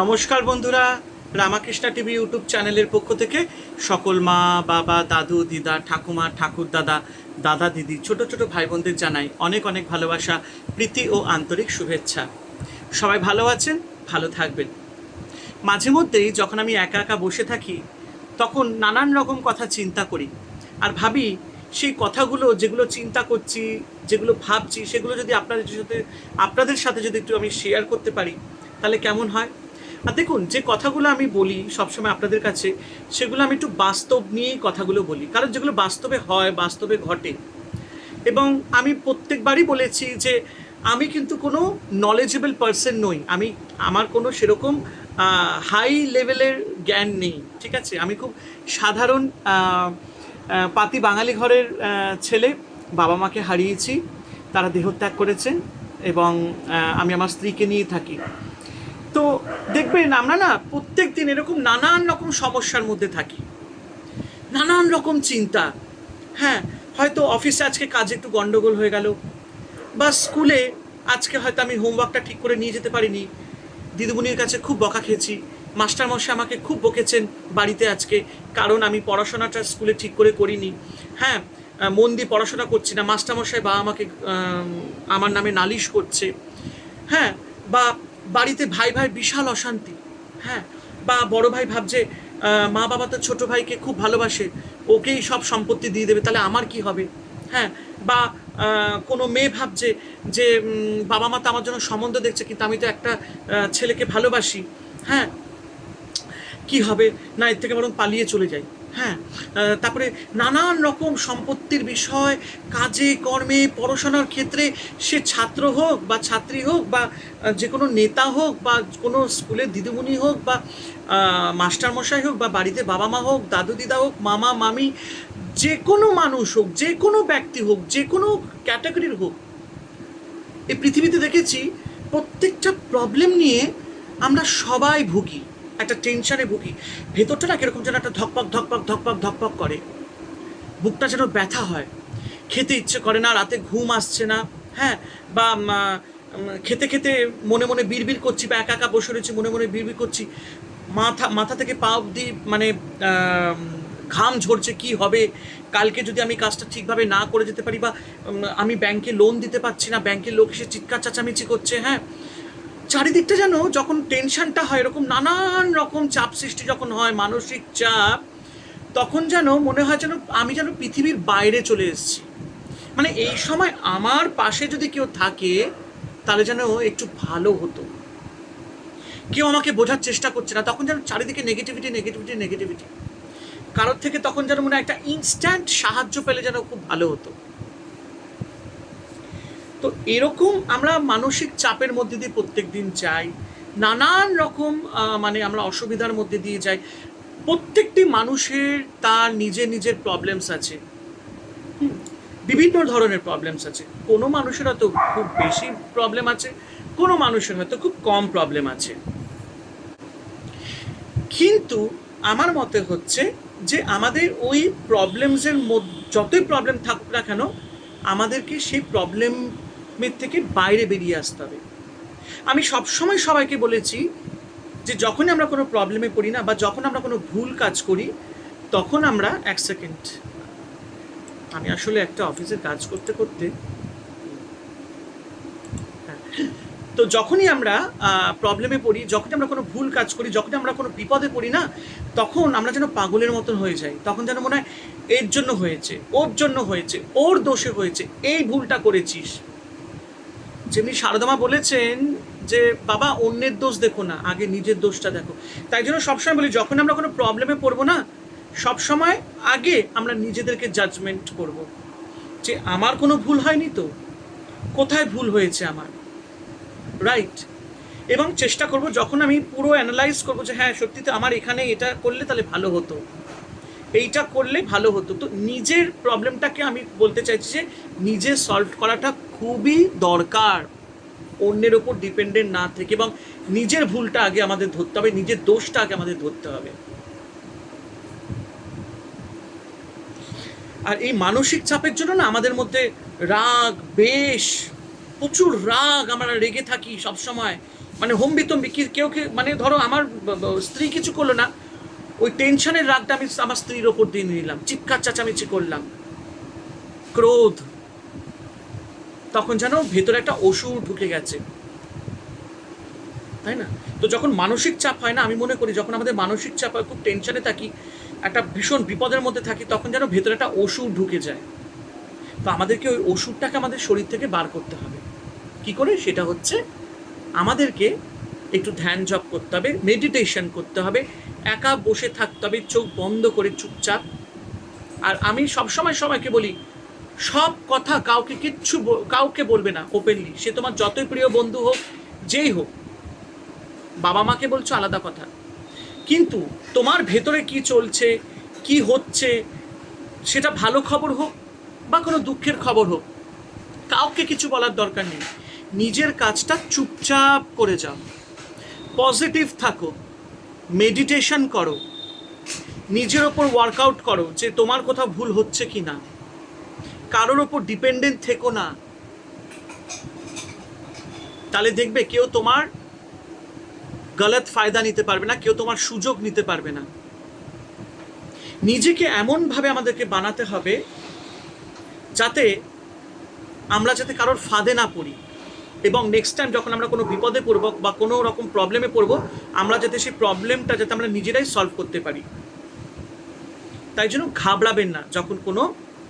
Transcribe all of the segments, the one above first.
নমস্কার বন্ধুরা, Ramakrishna TV YouTube চ্যানেলের পক্ষ থেকে সকল মা, বাবা, দাদু, দিদা, ঠাকুমা, ঠাকুর দাদা দাদা, দিদি, ছোট ছোট ভাই বোনদের জানাই অনেক অনেক ভালোবাসা, প্রীতি ও আন্তরিক শুভেচ্ছা। সবাই ভালো আছেন? ভালো থাকবেন। মাঝে মধ্যেই যখন আমি একা একা বসে থাকি, তখন নানান রকম কথা চিন্তা করি। আর ভাবি, সেই কথাগুলো যেগুলো চিন্তা করছি, যেগুলো ভাবছি, সেগুলো যদি আপনাদের সাথে আপনাদের সাথে যদি একটু আমি শেয়ার করতে পারি, তাহলে কেমন হয়? আর দেখুন, যে কথাগুলো আমি বলি সবসময় আপনাদের কাছে, সেগুলো আমি একটু বাস্তব নিয়েই কথাগুলো বলি। কারণ যেগুলো বাস্তবে হয়, বাস্তবে ঘটে। এবং আমি প্রত্যেকবারই বলেছি যে আমি কিন্তু কোনো নলেজেবল পারসন নই। আমি, আমার কোনো সেরকম হাই লেভেলের জ্ঞান নেই, ঠিক আছে? আমি খুব সাধারণ পাতি বাঙালি ঘরের ছেলে। বাবা মাকে হারিয়েছি, তারা দেহত্যাগ করেছেন এবং আমি আমার স্ত্রীকে নিয়ে থাকি। তো দেখবেন আমরা না প্রত্যেক দিন এরকম নানান রকম সমস্যার মধ্যে থাকি। নানান রকম চিন্তা। হ্যাঁ হয়তো অফিসে আজকে কাজে একটু গন্ডগোল হয়ে গেল বা স্কুলে আজকে হয়তো আমি হোমওয়ার্কটা ঠিক করে নিয়ে যেতে পারিনি। দিদিমণির কাছে খুব বকা খেয়েছি। মাস্টারমশাই আমাকে খুব বকেছেন বাড়িতে আজকে, কারণ আমি পড়াশোনাটা স্কুলে ঠিক করে করিনি। হ্যাঁ মন দিয়ে পড়াশোনা করছি না। মাস্টারমশাই বা আমাকে আমার নামে নালিশ করছে। হ্যাঁ বা বাড়িতে ভাই ভাই বিশাল অশান্তি। হ্যাঁ বা বড় ভাই ভাবছে মা বাবা তো ছোটো ভাইকে খুব ভালোবাসে, ওকেই সব সম্পত্তি দিয়ে দেবে, তাহলে আমার কি হবে? হ্যাঁ বা কোনো মেয়ে ভাবছে যে বাবা মা তো আমার জন্য সম্বন্ধ দেখছে, কিন্তু আমি তো একটা ছেলেকে ভালোবাসি। হ্যাঁ কি হবে? না, এর থেকে বরং পালিয়ে চলে যাই। হ্যাঁ তারপরে নানান রকম সম্পত্তির বিষয়, কাজে, কর্মে, পড়াশোনার ক্ষেত্রে সে ছাত্র হোক বা ছাত্রী হোক বা যে কোনো নেতা হোক বা কোনো স্কুলের দিদিমণি হোক বা মাস্টারমশাই হোক বা বাড়িতে বাবা মা হোক দাদু দিদা হোক, মামা, মামি, যে কোনো মানুষ হোক, যে কোনো ব্যক্তি হোক, যে কোনো ক্যাটাগরির হোক, এই পৃথিবীতে দেখেছি প্রত্যেকটা প্রবলেম নিয়ে আমরা সবাই ভুগি। একটা টেনশনে ভুগি। ভেতরটা না কীরকম যেন একটা ধকপক ধকপক ধকপক ধকপক করে। বুকটা যেন ব্যথা হয়। খেতে ইচ্ছে করে না, রাতে ঘুম আসছে না। হ্যাঁ বা খেতে খেতে মনে মনে বিড়বিড় করছি বা একা একা বসে রয়েছি, মনে মনে বিড়বিড় করছি। মাথা মাথা থেকে পা অবধি মানে ঘাম ঝরছে, কি হবে? কালকে যদি আমি কাজটা ঠিকভাবে না করে যেতে পারি বা আমি ব্যাংকে লোন দিতে পারছি না, ব্যাংকের লোক এসে চিৎকার, চাচামেচি করছে হ্যাঁ চারিদিকটা যেন যখন টেনশনটা হয়, এরকম নানান রকম চাপ সৃষ্টি যখন হয়, মানসিক চাপ, তখন যেন মনে হয় যেন আমি যেন পৃথিবীর বাইরে চলে এসেছি। মানে এই সময় আমার পাশে যদি কেউ থাকে, তাহলে যেন একটু ভালো হতো। কেউ আমাকে বোঝার চেষ্টা করছে না, তখন যেন চারিদিকে নেগেটিভিটি নেগেটিভিটি নেগেটিভিটি কারোর থেকে তখন যেন মনে একটা ইনস্ট্যান্ট সাহায্য পেলে যেন খুব ভালো হতো। তো এরকম আমরা মানসিক চাপের মধ্যে দিয়ে প্রত্যেক দিন যাই। নানান রকম মানে আমরা অসুবিধার মধ্যে দিয়ে যাই। প্রত্যেকটি মানুষের তার নিজের নিজের প্রবলেমস আছে। বিভিন্ন ধরনের প্রবলেমস আছে। কোনো মানুষের হয়তো খুব বেশি প্রবলেম আছে, কোনো মানুষের হয়তো খুব কম প্রবলেম আছে। কিন্তু আমার মতে হচ্ছে যে আমাদের ওই প্রবলেমসের মধ্যে, যতই প্রবলেম থাকুক না কেন, আমাদেরকে সেই প্রবলেমের থেকে বাইরে বেরিয়ে আসতে হবে। আমি সবসময় সবাইকে বলেছি যে যখনই আমরা কোনো প্রবলেমে পড়ি না বা যখন আমরা কোনো ভুল কাজ করি তখন আমরা এক সেকেন্ড আমি আসলে একটা অফিসে কাজ করতে করতে হ্যাঁ, তো যখনই আমরা প্রবলেমে পড়ি যখনই আমরা কোনো ভুল কাজ করি যখনই আমরা কোনো বিপদে পড়ি না তখন আমরা যেন পাগলের মতন হয়ে যাই। তখন যেন মনে হয় এর জন্য হয়েছে ওর জন্য হয়েছে ওর দোষে হয়েছে এই ভুলটা করেছিস। যেমনি সারদামা বলেছেন যে, বাবা, অন্যের দোষ দেখো না, আগে নিজের দোষটা দেখো। তাই জন্য সবসময় বলি, যখন আমরা কোনো প্রবলেমে পড়ব না, সবসময় আগে আমরা নিজেদেরকে জাজমেন্ট করব। যে, আমার কোনো ভুল হয়নি তো? কোথায় ভুল হয়েছে আমার? রাইট এবং চেষ্টা করব, যখন আমি পুরো অ্যানালাইজ করব যে হ্যাঁ সত্যিতে আমার এখানে এটা করলে তাহলে ভালো হতো। এইটা করলে ভালো হতো। তো নিজের প্রবলেমটাকে আমি বলতে চাইছি যে, নিজে সলভ করাটা খুবই দরকার অন্যের ওপর ডিপেন্ডেন্ট না থেকে এবং নিজের ভুলটা আগে আমাদের ধরতে হবে, নিজের দোষটা আগে আমাদের ধরতে হবে। আর এই মানসিক চাপের জন্য না আমাদের মধ্যে রাগ, বেশ, প্রচুর রাগ আমরা রেগে থাকি সবসময়। মানে হম্বিতম্বি কি, কেউ কে মানে ধরো আমার স্ত্রী কিছু করল না, ওই টেনশনের রাগটা আমি আমার স্ত্রীর ওপর দিয়ে নিলাম, চিৎকার চাচামেচি করলাম, ক্রোধ তখন যেন ভেতরে একটা অসুর ঢুকে গেছে। তাই না? তো যখন মানসিক চাপ হয় না, আমি মনে করি যখন আমাদের মানসিক চাপ হয়, খুব টেনশনে থাকি, একটা ভীষণ বিপদের মধ্যে থাকি, তখন যেন ভেতরে একটা অসুর ঢুকে যায়। তো আমাদেরকে ওই ওষুধটাকে আমাদের শরীর থেকে বার করতে হবে। কি করে? সেটা হচ্ছে আমাদেরকে একটু ধ্যান জপ করতে হবে মেডিটেশন করতে হবে, একা বসে থাকতে হবে, চোখ বন্ধ করে চুপচাপ। আর আমি সবসময় সবাইকে বলি সব কথা কাউকে কিচ্ছু কাউকে বলবে না ওপেনলি সে তোমার যতই প্রিয় বন্ধু হোক, যেই হোক, বাবা মাকে বলছো আলাদা কথা। কিন্তু তোমার ভেতরে কি চলছে, কি হচ্ছে, সেটা ভালো খবর হোক বা কোনো দুঃখের খবর হোক, কাউকে কিছু বলার দরকার নেই। নিজের কাজটা চুপচাপ করে যাও। পজিটিভ থাকো। মেডিটেশন করো। নিজের ওপর ওয়ার্কআউট করো যে তোমার কোথাও ভুল হচ্ছে কি না কারোর ওপর ডিপেন্ডেন্ট থেকো না। তাহলে দেখবে কেউ তোমার গলত ফায়দা নিতে পারবে না, কেউ তোমার সুযোগ নিতে পারবে না। নিজেকে এমনভাবে আমাদেরকে বানাতে হবে যাতে আমরা যাতে কারোর ফাঁদে না পড়ি। এবং নেক্সট টাইম যখন আমরা কোনো বিপদে পড়ব বা কোনো রকম প্রবলেমে পড়ব, আমরা যাতে সেই প্রবলেমটা যাতে আমরা নিজেরাই সলভ করতে পারি। তাই জন্য ঘাবড়াবেন না যখন কোনো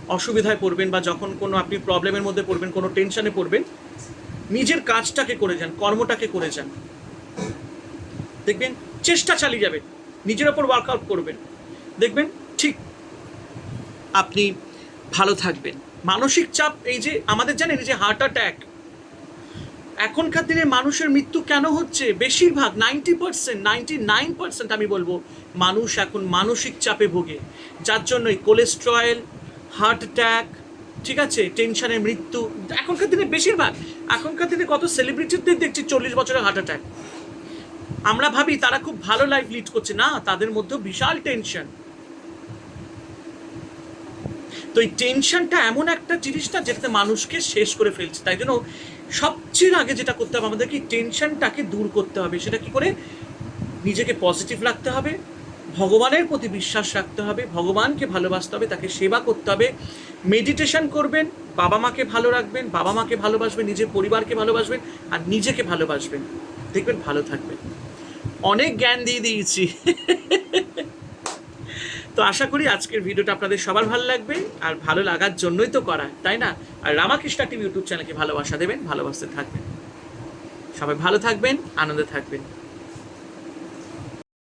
অসুবিধায় পড়বেন বা যখন কোনো আপনি প্রবলেমের মধ্যে পড়বেন, কোনো টেনশনে পড়বেন, নিজের কাজটাকে করে যান, কর্মটাকে করে যান। দেখবেন চেষ্টা চালিয়ে যাবেন, নিজের ওপর ওয়ার্কআউট করবেন। দেখবেন ঠিক আপনি ভালো থাকবেন। মানসিক চাপ, এই যে আমাদের জানেন, এই যে হার্ট অ্যাটাক এখনকার দিনে মানুষের মৃত্যু কেন হচ্ছে? বেশিরভাগ ninety percent ninety nine percent আমি বলব, মানুষ এখন মানসিক চাপে ভোগে। যার জন্যই কোলেস্ট্রয়েল হার্ট অ্যাটাক, ঠিক আছে? টেনশনের মৃত্যু। এখনকার দিনে বেশিরভাগ, এখনকার দিনে কত সেলিব্রিটিদের দেখছি চল্লিশ বছরের হার্ট অ্যাটাক। আমরা ভাবি তারা খুব ভালো লাইফ লিড করছে। না, তাদের মধ্যেও বিশাল টেনশন তো এই টেনশনটা এমন একটা জিনিসটা যেটাতে মানুষকে শেষ করে ফেলছে। তাই জন্য সবচেয়ে আগে যেটা করতে হবে আমাদেরকে টেনশনটাকে দূর করতে হবে। সেটা কি করে? নিজেকে পজিটিভ রাখতে হবে। ভগবানের প্রতি বিশ্বাস রাখতে হবে, ভগবানকে ভালোবাসতে হবে, তাকে সেবা করতে হবে। মেডিটেশন করবেন, বাবা মাকে ভালো রাখবেন, বাবা মাকে ভালোবাসবেন, নিজের পরিবারকে ভালোবাসবেন আর নিজেকে ভালোবাসবেন। দেখবেন ভালো থাকবেন। অনেক জ্ঞান দিয়ে দিয়েছি। তো আশা করি আজকের ভিডিওটা আপনাদের সবার ভালো লাগবে আর ভালো লাগার জন্যই তো করা, তাই না? আর রামাকৃষ্ণা টিভি ইউটিউব চ্যানেলকে ভালোবাসা দেবেন, ভালোবাসতে থাকবেন। সবাই ভালো থাকবেন, আনন্দে থাকবেন।